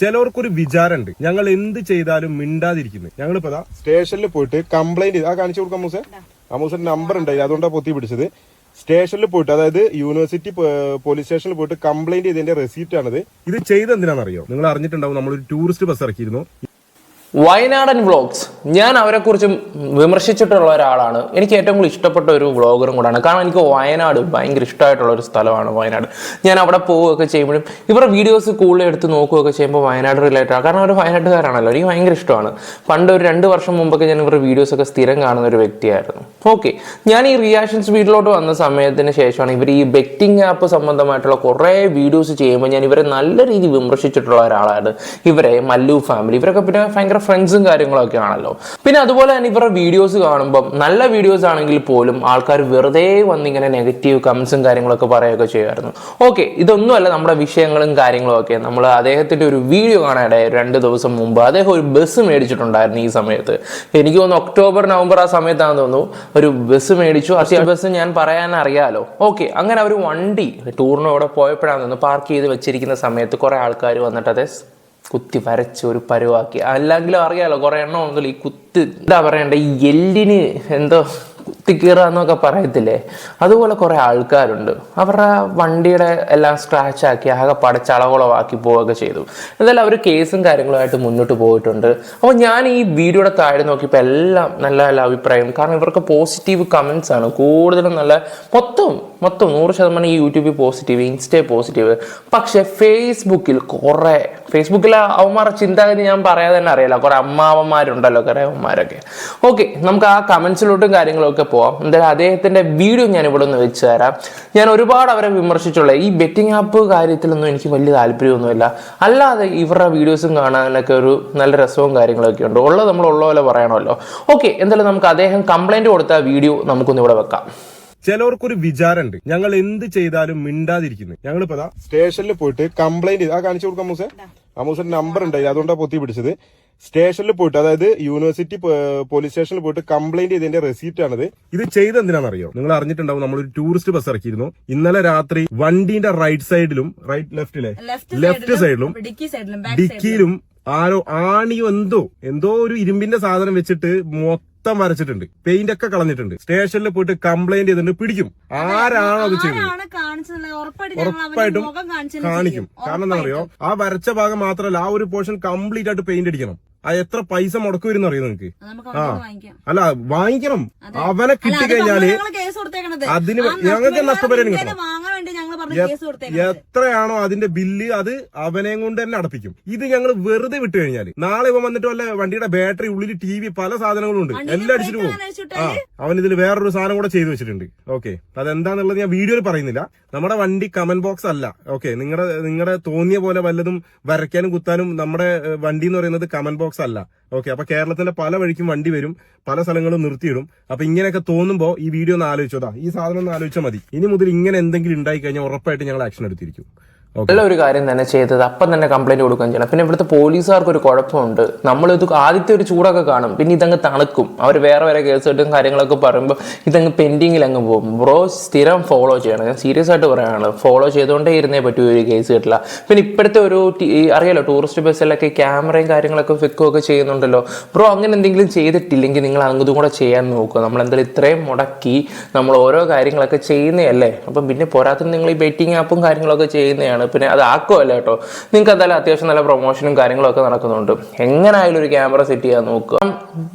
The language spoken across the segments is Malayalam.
ചിലവർക്കൊരു വിചാരമുണ്ട്. ഞങ്ങൾ എന്ത് ചെയ്താലും മിണ്ടാതിരിക്കുന്നത് ഞങ്ങളിപ്പോ ദാ സ്റ്റേഷനിൽ പോയിട്ട് കംപ്ലൈന്റ് ആ കാണിച്ചു കൊടുക്കാം മൂസെ അമൂസന്റെ നമ്പർ ഉണ്ടായി അതുകൊണ്ടാണ് പൊത്തി പിടിച്ചത്. സ്റ്റേഷനിൽ പോയിട്ട് അതായത് യൂണിവേഴ്സിറ്റി പോലീസ് സ്റ്റേഷനിൽ പോയിട്ട് കംപ്ലൈന്റ് ചെയ്തതിന്റെ റെസീപ്റ്റ് ആണിത്. ഇത് ചെയ്തെന്തിനാണെന്നറിയോ? നിങ്ങൾ അറിഞ്ഞിട്ടുണ്ടാവും നമ്മളൊരു ടൂറിസ്റ്റ് ബസ് ഇറക്കിയിരുന്നു. വയനാടൻ വ്ളോഗ്സ് ഞാൻ അവരെക്കുറിച്ച് വിമർശിച്ചിട്ടുള്ള ഒരാളാണ്. എനിക്ക് ഏറ്റവും കൂടുതൽ ഇഷ്ടപ്പെട്ട ഒരു വ്ളോഗറും കൂടാണ്. കാരണം എനിക്ക് വയനാട് ഭയങ്കര ഇഷ്ടമായിട്ടുള്ള ഒരു സ്ഥലമാണ് വയനാട്. ഞാൻ അവിടെ പോവുകയൊക്കെ ചെയ്യുമ്പോഴും ഇവരുടെ വീഡിയോസ് കൂടുതൽ എടുത്ത് നോക്കുകയൊക്കെ ചെയ്യുമ്പോൾ വയനാട് റിലേറ്റഡ് ആണ്. കാരണം അവർ വയനാട്ടുകാരാണല്ലോ. എനിക്ക് ഭയങ്കര ഇഷ്ടമാണ്. പണ്ട് ഒരു രണ്ട് വർഷം മുമ്പൊക്കെ ഞാൻ ഇവരുടെ വീഡിയോസൊക്കെ സ്ഥിരം കാണുന്ന ഒരു വ്യക്തിയായിരുന്നു. ഓക്കെ ഞാൻ ഈ റിയാക്ഷൻസ് വീഡിയോയിലോട്ട് വന്ന സമയത്തിന് ശേഷമാണ് ഇവർ ഈ ബെറ്റിംഗ് ആപ്പ് സംബന്ധമായിട്ടുള്ള കുറേ വീഡിയോസ് ചെയ്യുമ്പോൾ ഞാൻ ഇവരെ നല്ല രീതിയിൽ വിമർശിച്ചിട്ടുള്ള ഒരാളാണ്. ഇവരെ മല്ലു ഫാമിലി ഇവരൊക്കെ പിന്നെ ഭയങ്കര ഫ്രണ്ട്സും കാര്യങ്ങളൊക്കെ ആണല്ലോ. പിന്നെ അതുപോലെ തന്നെ ഇവരുടെ വീഡിയോസ് കാണുമ്പോൾ നല്ല വീഡിയോസ് ആണെങ്കിൽ പോലും ആൾക്കാർ വെറുതെ വന്നിങ്ങനെ നെഗറ്റീവ് കമൻസും കാര്യങ്ങളൊക്കെ പറയുകയൊക്കെ ചെയ്യുമായിരുന്നു. ഓക്കെ ഇതൊന്നുമല്ല നമ്മുടെ വിഷയങ്ങളും കാര്യങ്ങളും ഒക്കെ. നമ്മൾ അദ്ദേഹത്തിന്റെ ഒരു വീഡിയോ കാണാനിടയായി രണ്ട് ദിവസം മുമ്പ് അദ്ദേഹം ഒരു ബസ് മേടിച്ചിട്ടുണ്ടായിരുന്നു ഈ സമയത്ത്. എനിക്ക് തോന്നുന്നു ഒക്ടോബർ നവംബർ ആ സമയത്താണെന്ന് തോന്നുന്നു. ഒരു ബസ് മേടിച്ചു. ആ ബസ് ഞാൻ പറയാൻ അറിയാലോ. ഓക്കെ അങ്ങനെ അവർ വണ്ടി ടൂറിന് അവിടെ പോയപ്പോഴാണെന്ന് പാർക്ക് ചെയ്ത് വെച്ചിരിക്കുന്ന സമയത്ത് കുറെ ആൾക്കാർ വന്നിട്ട് അതെ കുത്തി വരച്ച് ഒരു പരുവാക്കി. അല്ലെങ്കിലും അറിയാലോ കുറെ എണ്ണം ഉണ്ടല്ലോ ഈ കുത്ത് എന്താ പറയണ്ടേ ഈ എല്ലിന് എന്തോ കുത്തിക്കീറുക എന്നൊക്കെ പറയത്തില്ലേ? അതുപോലെ കുറെ ആൾക്കാരുണ്ട്. അവരുടെ വണ്ടിയുടെ എല്ലാം സ്ക്രാച്ച് ആക്കി ആകെ പടച്ചളകുളമാക്കി പോവുകയൊക്കെ ചെയ്തു. എന്തായാലും അവർ കേസും കാര്യങ്ങളുമായിട്ട് മുന്നോട്ട് പോയിട്ടുണ്ട്. അപ്പോൾ ഞാൻ ഈ വീഡിയോയുടെ താഴെ നോക്കിയപ്പോൾ എല്ലാം നല്ല നല്ല അഭിപ്രായം. കാരണം ഇവർക്ക് പോസിറ്റീവ് കമൻസ് ആണ്. കൂടുതലും നല്ല മൊത്തം മൊത്തം നൂറ് ശതമാനം ഈ യൂട്യൂബിൽ പോസിറ്റീവ് ഇൻസ്റ്റേ പോസിറ്റീവ് പക്ഷെ ഫേസ്ബുക്കിൽ കുറേ ഫേസ്ബുക്കിലെ അവന്മാരുടെ ചിന്താഗതി ഞാൻ പറയാതെ തന്നെ അറിയില്ല. കുറെ അമ്മാവന്മാരുണ്ടല്ലോ കുറെ അവന്മാരൊക്കെ. ഓക്കെ നമുക്ക് ആ കമന്റ്സിലോട്ടും കാര്യങ്ങളൊക്കെ പോവാം. എന്തായാലും അദ്ദേഹത്തിന്റെ വീഡിയോ ഞാൻ ഇവിടെ ഒന്ന് വെച്ച് തരാം. ഞാൻ ഒരുപാട് അവരെ വിമർശിച്ചുള്ള ഈ ബെറ്റിംഗ് ആപ്പ് കാര്യത്തിലൊന്നും എനിക്ക് വലിയ താല്പര്യമൊന്നുമില്ല. അല്ലാതെ ഇവരുടെ വീഡിയോസും കാണാനൊക്കെ ഒരു നല്ല രസവും കാര്യങ്ങളൊക്കെ ഉണ്ട്. ഉള്ളത് നമ്മൾ ഉള്ള പോലെ പറയണമല്ലോ. ഓക്കെ എന്തായാലും നമുക്ക് അദ്ദേഹം കംപ്ലൈന്റ് കൊടുത്ത വീഡിയോ നമുക്കൊന്ന് ഇവിടെ വെക്കാം. ചിലവർക്കൊരു വിചാരമുണ്ട് ഞങ്ങൾ എന്ത് ചെയ്താലും മിണ്ടാതിരിക്കുന്നു. ഞങ്ങളിപ്പോ സ്റ്റേഷനിൽ പോയിട്ട് കംപ്ലൈന്റ് ചെയ്ത്. ആ കാണിച്ചു കൊടുക്കാം മൂസെ അമൂസന്റെ നമ്പർ ഉണ്ടായി അതുകൊണ്ടാണ് പൊത്തി പിടിച്ചത്. സ്റ്റേഷനിൽ പോയിട്ട് അതായത് യൂണിവേഴ്സിറ്റി പോലീസ് സ്റ്റേഷനിൽ പോയിട്ട് കംപ്ലൈന്റ് ചെയ്തതിന്റെ റെസീപ്റ്റ് ആണിത്. ഇത് ചെയ്ത് എന്തിനാണെന്നറിയോ നിങ്ങൾ അറിഞ്ഞിട്ടുണ്ടാവും നമ്മളൊരു ടൂറിസ്റ്റ് ബസ് ഇറക്കിയിരുന്നു. ഇന്നലെ രാത്രി വണ്ടിന്റെ റൈറ്റ് സൈഡിലും റൈറ്റ് ലെഫ്റ്റിലെ ലെഫ്റ്റ് സൈഡിലും ഡിക്കിയിലും ആരോ ആണിയോ എന്തോ എന്തോ ഒരു ഇരുമ്പിന്റെ സാധനം വെച്ചിട്ട് മൊത്തം വരച്ചിട്ടുണ്ട്. പെയിന്റ് ഒക്കെ കളഞ്ഞിട്ടുണ്ട്. സ്റ്റേഷനിൽ പോയിട്ട് കംപ്ലൈന്റ് ചെയ്തിട്ടുണ്ട്. പിടിക്കും. ആരാണോ അത് ചെയ്തത് കാണിച്ചത് ഉറപ്പായിട്ട് കാണിക്കും. കാരണം എന്താ പറയുക ആ വരച്ച ഭാഗം മാത്രമല്ല ആ ഒരു പോർഷൻ കംപ്ലീറ്റ് ആയിട്ട് പെയിന്റ് അടിക്കണം. ആ എത്ര പൈസ മുടക്കുവരും അറിയോ നിങ്ങൾക്ക് നമുക്ക് ആ. അല്ല വാങ്ങിക്കണം. അവനെ കിട്ടിക്കഴിഞ്ഞാൽ അതിന് ഞങ്ങൾക്ക് നഷ്ടപരിഹാരം കിട്ടണം. എത്രയാണോ അതിന്റെ ബില്ല് അത് അവനെയും കൊണ്ട് തന്നെ അടപ്പിക്കും. ഇത് ഞങ്ങൾ വെറുതെ വിട്ടു കഴിഞ്ഞാൽ. നാളെ ഇവൻ വന്നിട്ട് വല്ല വണ്ടിയുടെ ബാറ്ററി ഉള്ളിൽ ടി വി പല സാധനങ്ങളും ഉണ്ട്. എല്ലാം അടിച്ചിട്ട് പോകും. ആ അവൻ ഇതിൽ വേറൊരു സാധനം കൂടെ ചെയ്തു വെച്ചിട്ടുണ്ട്. ഓക്കെ. അതെന്താന്നുള്ളത് ഞാൻ വീഡിയോയിൽ പറയുന്നില്ല. നമ്മുടെ വണ്ടി കമന്റ് ബോക്സ് അല്ല. ഓക്കെ. നിങ്ങളുടെ നിങ്ങളുടെ തോന്നിയ പോലെ വല്ലതും വരയ്ക്കാനും കുത്താനും നമ്മുടെ വണ്ടി എന്ന് പറയുന്നത് കമന്റ് ബോക്സ് അല്ല. ഓക്കെ. അപ്പൊ കേരളത്തിന്റെ പല വഴിക്കും വണ്ടി വരും. പല സ്ഥലങ്ങളും നിർത്തിയിടും. അപ്പൊ ഇങ്ങനെയൊക്കെ തോന്നുമ്പോ ഈ വീഡിയോ ഒന്ന് ആലോചിച്ചോതാ. ഈ സാധനം ഒന്ന് ആലോചിച്ചാൽ മതി. ഇനി മുതൽ ഇങ്ങനെ എന്തെങ്കിലും ഉണ്ടായി കഴിഞ്ഞാൽ ഉറപ്പായിട്ട് ഞങ്ങൾ ആക്ഷൻ എടുത്തിരിക്കും. നല്ല ഒരു കാര്യം തന്നെ ചെയ്തത് അപ്പം തന്നെ കംപ്ലൈന്റ് കൊടുക്കുകയും ചെയ്യണം. പിന്നെ ഇവിടുത്തെ പോലീസുകാർക്ക് ഒരു കുഴപ്പമുണ്ട്. നമ്മളിത് ആദ്യത്തെ ഒരു ചൂടൊക്കെ കാണും. പിന്നെ ഇതങ്ങ് തണുക്കും. അവർ വേറെ വേറെ കേസ് കിട്ടും കാര്യങ്ങളൊക്കെ പറയുമ്പോൾ ഇതങ്ങ് പെൻഡിങ്ങിൽ അങ്ങ് പോകും. ബ്രോ സ്ഥിരം ഫോളോ ചെയ്യണം. ഞാൻ സീരിയസ് ആയിട്ട് പറയുകയാണ് ഫോളോ ചെയ്തുകൊണ്ടേ ഇരുന്നേ പറ്റൂ ഒരു കേസ് കിട്ടില്ല. പിന്നെ ഇപ്പോഴത്തെ ഒരു അറിയാലോ ടൂറിസ്റ്റ് ബസ്സിലൊക്കെ ക്യാമറയും കാര്യങ്ങളൊക്കെ വെക്കുകയൊക്കെ ചെയ്യുന്നുണ്ടല്ലോ. ബ്രോ അങ്ങനെ എന്തെങ്കിലും ചെയ്തിട്ടില്ലെങ്കിൽ നിങ്ങൾ അങ്ങതും കൂടെ ചെയ്യാൻ നോക്കുക. നമ്മൾ എന്തായാലും ഇത്രയും മുടക്കി നമ്മൾ ഓരോ കാര്യങ്ങളൊക്കെ ചെയ്യുന്നതല്ലേ? അപ്പം പിന്നെ പോരാത്തിന് നിങ്ങൾ ഈ ബെറ്റിംഗ് ആപ്പും കാര്യങ്ങളൊക്കെ ചെയ്യുന്നതാണ്. പിന്നെ അത് ആക്കുമല്ല കേട്ടോ. നിങ്ങൾക്ക് എന്തായാലും അത്യാവശ്യം നല്ല പ്രൊമോഷനും കാര്യങ്ങളൊക്കെ നടക്കുന്നുണ്ട്. എങ്ങനെയായാലും ഒരു ക്യാമറ സെറ്റ് ചെയ്യാൻ നോക്കുക.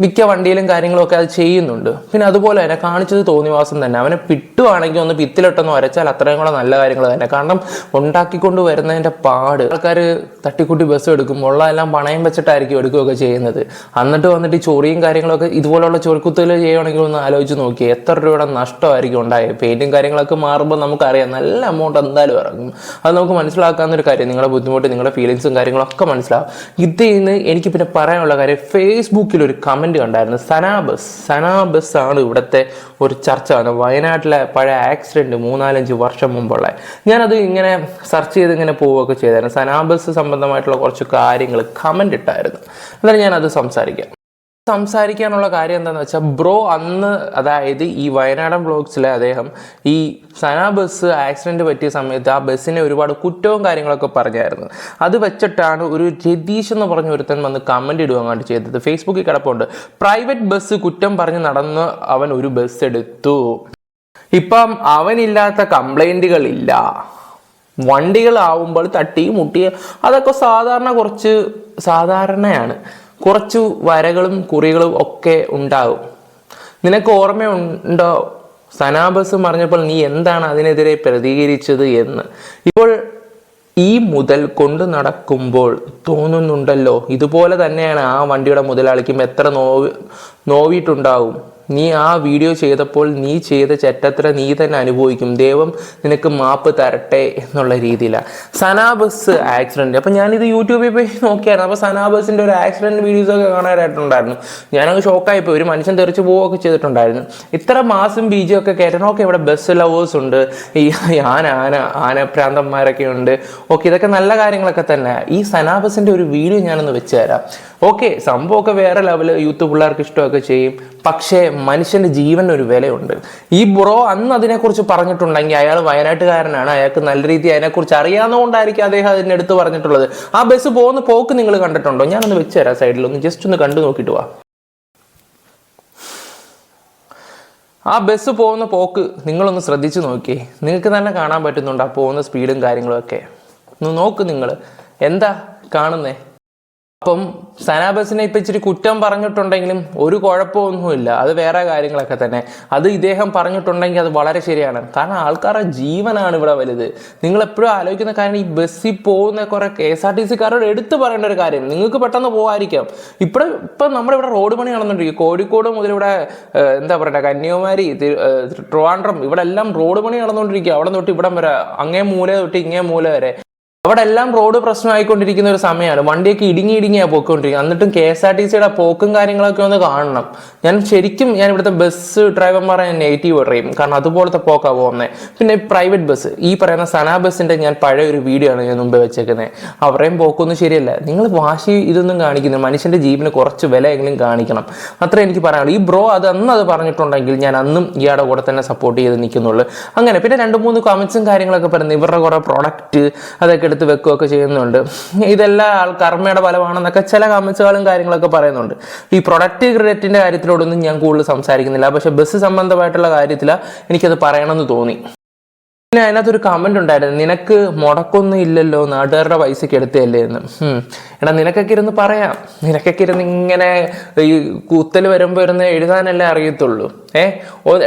മിക്ക വണ്ടിയിലും കാര്യങ്ങളൊക്കെ അത് ചെയ്യുന്നുണ്ട്. പിന്നെ അതുപോലെ തന്നെ കാണിച്ചത് തോന്നിവാസം തന്നെ. അവനെ പിട്ടുവാണെങ്കിൽ ഒന്ന് പിത്തിലിട്ടൊന്ന് വരച്ചാൽ അത്രയും കൂടെ നല്ല കാര്യങ്ങൾ തന്നെ. കാരണം ഉണ്ടാക്കിക്കൊണ്ട് വരുന്നതിന്റെ പാട്. ആൾക്കാർ തട്ടിക്കൂട്ടി ബസ് എടുക്കും. ഉള്ളതെല്ലാം പണയം വെച്ചിട്ടായിരിക്കും എടുക്കുകയൊക്കെ ചെയ്യുന്നത്. എന്നിട്ട് വന്നിട്ട് ഈ ചൊറിയും കാര്യങ്ങളൊക്കെ ഇതുപോലുള്ള ചൊറിക്കുത്തൽ ചെയ്യുകയാണെങ്കിൽ ഒന്ന് ആലോചിച്ച് നോക്കി എത്ര രൂപയുടെ നഷ്ടമായിരിക്കും ഉണ്ടായത്? പെയിന്റും കാര്യങ്ങളൊക്കെ മാറുമ്പോൾ നമുക്കറിയാം. നല്ല എമൗണ്ട് എന്തായാലും ഇറങ്ങും. അത് നമുക്ക് മനസ്സിലാക്കാവുന്ന ഒരു കാര്യം നിങ്ങളുടെ ബുദ്ധിമുട്ട് നിങ്ങളുടെ ഫീലിങ്സും കാര്യങ്ങളൊക്കെ മനസ്സിലാവും. ഇതിൽ നിന്ന് എനിക്ക് പിന്നെ പറയാനുള്ള കാര്യം ഫേസ്ബുക്കിൽ ഒരു കമന്റ് കണ്ടായിരുന്നു. സനാബസ് സനാബസ് ആണ് ഇവിടുത്തെ ഒരു ചർച്ച വന്നത്. വയനാട്ടിലെ പഴയ ആക്സിഡന്റ് മൂന്നാലഞ്ച് വർഷം മുമ്പുള്ള. ഞാനത് ഇങ്ങനെ സെർച്ച് ചെയ്ത് ഇങ്ങനെ പോവുകയൊക്കെ ചെയ്തായിരുന്നു. സനാബസ് സംബന്ധമായിട്ടുള്ള കുറച്ച് കാര്യങ്ങൾ കമന്റ് ഇട്ടായിരുന്നു. എന്നാലും ഞാനത് സംസാരിക്കാം. സംസാരിക്കാനുള്ള കാര്യം എന്താന്ന് വെച്ചാൽ ബ്രോ അന്ന് അതായത് ഈ വയനാടൻ ബ്ലോഗ്സിലെ അദ്ദേഹം ഈ സന ബസ് ആക്സിഡന്റ് പറ്റിയ സമയത്ത് ആ ബസ്സിനെ ഒരുപാട് കുറ്റവും കാര്യങ്ങളൊക്കെ പറഞ്ഞായിരുന്നു. അത് വെച്ചിട്ടാണ് ഒരു രതീഷ് എന്ന് പറഞ്ഞ ഒരുത്തൻ വന്ന് കമന്റ് ഇടുവാങ്ങാണ്ട് ചെയ്തത്. ഫേസ്ബുക്കിൽ കിടപ്പുണ്ട്. പ്രൈവറ്റ് ബസ് കുറ്റം പറഞ്ഞ് നടന്ന് അവൻ ഒരു ബസ് എടുത്തു. ഇപ്പം അവനില്ലാത്ത കംപ്ലൈന്റുകളില്ല വണ്ടികളാവുമ്പോൾ തട്ടി മുട്ടി അതൊക്കെ സാധാരണ കുറച്ച് സാധാരണയാണ്. കുറച്ച് വരകളും കുറികളും ഒക്കെ ഉണ്ടാവും നിനക്ക് ഓർമ്മയുണ്ടോ? സനാബസ് പറഞ്ഞപ്പോൾ നീ എന്താണ് അതിനെതിരെ പ്രതികരിച്ചത് എന്ന്? ഇപ്പോൾ ഈ മുതൽ കൊണ്ടു നടക്കുമ്പോൾ തോന്നുന്നുണ്ടല്ലോ ഇതുപോലെ തന്നെയാണ് ആ വണ്ടിയുടെ മുതലാളിക്കും എത്ര നോവി നോവിയിട്ടുണ്ടാവും നീ ആ വീഡിയോ ചെയ്തപ്പോൾ നീ ചെയ്ത ചെറ്റത്ര നീ തന്നെ അനുഭവിക്കും. ദൈവം നിനക്ക് മാപ്പ് തരട്ടെ എന്നുള്ള രീതിയിലാണ് സനാബസ് ആക്സിഡന്റ് അപ്പം ഞാനിത് യൂട്യൂബിൽ പോയി നോക്കിയായിരുന്നു. അപ്പോൾ സനാബസിന്റെ ഒരു ആക്സിഡന്റ് വീഡിയോസ് ഒക്കെ കാണാനായിട്ടുണ്ടായിരുന്നു. ഞാനങ്ങ് ഷോക്കായിപ്പോയി ഒരു മനുഷ്യൻ തെറിച്ച് പോവുകയൊക്കെ ചെയ്തിട്ടുണ്ടായിരുന്നു. ഇത്ര മാസം ബീജം ഒക്കെ കയറ്റണം ഓക്കെ ഇവിടെ ബസ് ലവേഴ്സ് ഉണ്ട്. ഈ ആന ആന ആനപ്രാന്തന്മാരൊക്കെ ഉണ്ട്. ഓക്കെ ഇതൊക്കെ നല്ല കാര്യങ്ങളൊക്കെ തന്നെ. ഈ സനാബസിന്റെ ഒരു വീഡിയോ ഞാനൊന്ന് വെച്ച് തരാം. ഓക്കെ സംഭവമൊക്കെ വേറെ ലെവൽ യൂത്ത് പിള്ളേർക്ക് ഇഷ്ടമൊക്കെ ചെയ്യും. പക്ഷേ മനുഷ്യന്റെ ജീവന് ഒരു വിലയുണ്ട്. ഈ ബ്രോ അന്ന് അതിനെക്കുറിച്ച് പറഞ്ഞിട്ടുണ്ടെങ്കിൽ അയാൾ വയനാട്ടുകാരനാണ്. അയാൾക്ക് നല്ല രീതി അതിനെക്കുറിച്ച് അറിയാവുന്നതുകൊണ്ടായിരിക്കും അദ്ദേഹം അതിനെ അടുത്ത് പറഞ്ഞിട്ടുള്ളത്. ആ ബസ് പോകുന്ന പോക്ക് നിങ്ങൾ കണ്ടിട്ടുണ്ടോ? ഞാനൊന്ന് വെച്ച് തരാം സൈഡിൽ ഒന്ന്. ജസ്റ്റ് ഒന്ന് കണ്ടു നോക്കിയിട്ട് വാ. ആ ബസ് പോകുന്ന പോക്ക് നിങ്ങളൊന്ന് ശ്രദ്ധിച്ചു നോക്കി നിങ്ങൾക്ക് തന്നെ കാണാൻ പറ്റുന്നുണ്ട് ആ പോകുന്ന സ്പീഡും കാര്യങ്ങളും ഒക്കെ. ഒന്ന് നോക്ക് നിങ്ങൾ. എന്താ കാണുന്നേ? അപ്പം സനാബസിനെ ഇപ്പം ഇച്ചിരി കുറ്റം പറഞ്ഞിട്ടുണ്ടെങ്കിലും ഒരു കുഴപ്പമൊന്നുമില്ല. അത് വേറെ കാര്യങ്ങളൊക്കെ തന്നെ. അത് ഇദ്ദേഹം പറഞ്ഞിട്ടുണ്ടെങ്കിൽ അത് വളരെ ശരിയാണ്. കാരണം ആൾക്കാരുടെ ജീവനാണ് ഇവിടെ വലുത്. നിങ്ങൾ എപ്പോഴും ആലോചിക്കുന്ന കാര്യം ഈ ബസ്സിൽ പോകുന്ന കുറെ കെ എസ് ആർ ടി സിക്കാരോട് എടുത്തു പറയേണ്ട ഒരു കാര്യം. നിങ്ങൾക്ക് പെട്ടെന്ന് പോകാതിരിക്കാം ഇപ്പോൾ ഇപ്പം നമ്മുടെ ഇവിടെ റോഡ് പണി നടന്നുകൊണ്ടിരിക്കും. കോഴിക്കോട് മുതൽ ഇവിടെ എന്താ പറയുക കന്യാകുമാരി ട്രിവാൻഡ്രം ഇവിടെ എല്ലാം റോഡ് പണി നടന്നുകൊണ്ടിരിക്കുക അവിടെ തൊട്ട് ഇവിടം വരെ അങ്ങേ മൂല തൊട്ട് ഇങ്ങേ മൂല വരെ. അവിടെ എല്ലാം റോഡ് പ്രശ്നമായിക്കൊണ്ടിരിക്കുന്ന ഒരു സമയമാണ് വണ്ടിയൊക്കെ ഇടുങ്ങി ഇടുങ്ങിയാണ് പോയിക്കൊണ്ടിരിക്കുന്നത്. എന്നിട്ടും കെ എസ് ആർ ടി സിയുടെ പോക്കും കാര്യങ്ങളൊക്കെ ഒന്ന് കാണണം. ഞാൻ ശരിക്കും ഞാൻ ഇവിടുത്തെ ബസ് ഡ്രൈവർമാരെ ഞാൻ നെഗറ്റീവ് പറയും കാരണം അതുപോലത്തെ പോക്കാണ് പോകുന്നത് പിന്നെ പ്രൈവറ്റ് ബസ് ഈ പറയുന്ന സനാ ബസ്സിന്റെ ഞാൻ പഴയ ഒരു വീഡിയോ ആണ് ഞാൻ മുമ്പ് വെച്ചേക്കുന്നത് അവരെയും പോക്കൊന്നും ശരിയല്ല. നിങ്ങൾ വാശി ഇതൊന്നും കാണിക്കുന്നു മനുഷ്യന്റെ ജീവന് കുറച്ച് വിലയെങ്കിലും കാണിക്കണം. അത്രേ എനിക്ക് പറയാനുള്ളൂ. ഈ ബ്രോ അത് അന്ന് അത് പറഞ്ഞിട്ടുണ്ടെങ്കിൽ ഞാൻ അന്നും ഇയാളുടെ കൂടെ തന്നെ സപ്പോർട്ട് ചെയ്ത് നിൽക്കുന്നുള്ളൂ. അങ്ങനെ. പിന്നെ രണ്ട് മൂന്ന് കമൻസും കാര്യങ്ങളൊക്കെ പറയുന്നത് ഇവരുടെ കുറേ പ്രോഡക്റ്റ് അതൊക്കെ എടുത്ത് വെക്കുകയൊക്കെ ചെയ്യുന്നുണ്ട്. ഇതെല്ലാം ആൾ കർമ്മയുടെ ഫലമാണെന്നൊക്കെ ചില കമൻസുകളും കാര്യങ്ങളൊക്കെ പറയുന്നുണ്ട്. ഈ പ്രൊഡക്റ്റ് ക്രെഡിറ്റിന്റെ കാര്യത്തിലോടൊന്നും ഞാൻ കൂടുതൽ സംസാരിക്കുന്നില്ല. പക്ഷെ ബസ് സംബന്ധമായിട്ടുള്ള കാര്യത്തിൽ എനിക്കത് പറയണമെന്ന് തോന്നി. പിന്നെ അതിനകത്തൊരു കമന്റ് ഉണ്ടായിരുന്നു നിനക്ക് മുടക്കൊന്നും ഇല്ലല്ലോ നാട്ടുകാരുടെ പൈസക്ക് എടുത്തല്ലേ എന്ന്. എടാ നിനക്കൊക്കെ ഇരുന്ന് പറയാം. നിനക്കൊക്കെ ഇരുന്ന് ഇങ്ങനെ ഈ കൂത്തൽ വരുമ്പോൾ ഇരുന്ന് എഴുതാനല്ലേ അറിയത്തുള്ളൂ. ഏ?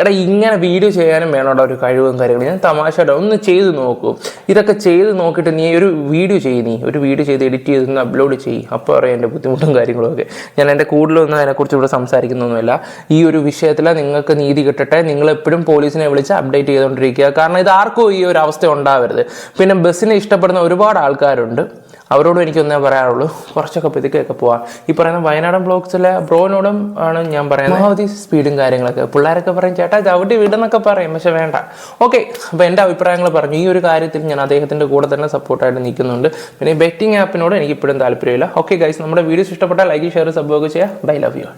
എടാ ഇങ്ങനെ വീഡിയോ ചെയ്യാനും വേണോടാ ഒരു കഴിവും കാര്യങ്ങളും. ഞാൻ തമാശയുടെ ഒന്ന് ചെയ്ത് നോക്കൂ. ഇതൊക്കെ ചെയ്ത് നോക്കിയിട്ട് നീ ഒരു വീഡിയോ ചെയ്യ് നീ. ഒരു വീഡിയോ ചെയ്ത് എഡിറ്റ് ചെയ്ത് ഒന്ന് അപ്ലോഡ് ചെയ്യ്. അപ്പോൾ അറിയാം എന്റെ ബുദ്ധിമുട്ടും കാര്യങ്ങളൊക്കെ. ഞാൻ എന്റെ കൂടുതലൊന്നും അതിനെക്കുറിച്ച് ഇവിടെ സംസാരിക്കുന്നൊന്നുമില്ല. ഈ ഒരു വിഷയത്തിൽ നിങ്ങൾക്ക് നീതി കിട്ടട്ടെ. നിങ്ങൾ എപ്പോഴും പോലീസിനെ വിളിച്ച് അപ്ഡേറ്റ് ചെയ്തുകൊണ്ടിരിക്കുക കാരണം ഇത് ആർക്കും ഈ ഒരു അവസ്ഥ ഉണ്ടാവരുത്. പിന്നെ ബസ്സിനെ ഇഷ്ടപ്പെടുന്ന ഒരുപാട് ആൾക്കാരുണ്ട്. അവരോടും എനിക്കൊന്നേ പറയാനുള്ളൂ. കുറച്ചൊക്കെ പതുക്കെയൊക്കെ പോവാം. ഈ പറയുന്ന വയനാടൻ ബ്ലോക്സിലെ ബ്രോനോടും ആണ് ഞാൻ പറയുന്നത്. അവധി സ്പീഡും കാര്യങ്ങളൊക്കെ. പിള്ളേരൊക്കെ പറയും ചേട്ടാ ചവിട്ടി വിടുന്നൊക്കെ പറയും. പക്ഷെ വേണ്ട. ഓക്കെ. അപ്പോൾ എന്റെ അഭിപ്രായങ്ങൾ പറഞ്ഞു. ഈ ഒരു കാര്യത്തിൽ ഞാൻ അദ്ദേഹത്തിന്റെ കൂടെ തന്നെ സപ്പോർട്ടായിട്ട് നിൽക്കുന്നുണ്ട്. പിന്നെ ബെറ്റിംഗ് ആപ്പിനോട് എനിക്ക് ഇപ്പോഴും താല്പര്യമില്ല. ഓക്കെ ഗൈസ് നമ്മുടെ വീഡിയോസ് ഇഷ്ടപ്പെട്ടാൽ ലൈക്ക് ഷെയർ സബ്ബോക്ക് ചെയ്യാം ചെയ്യുക. Bye love you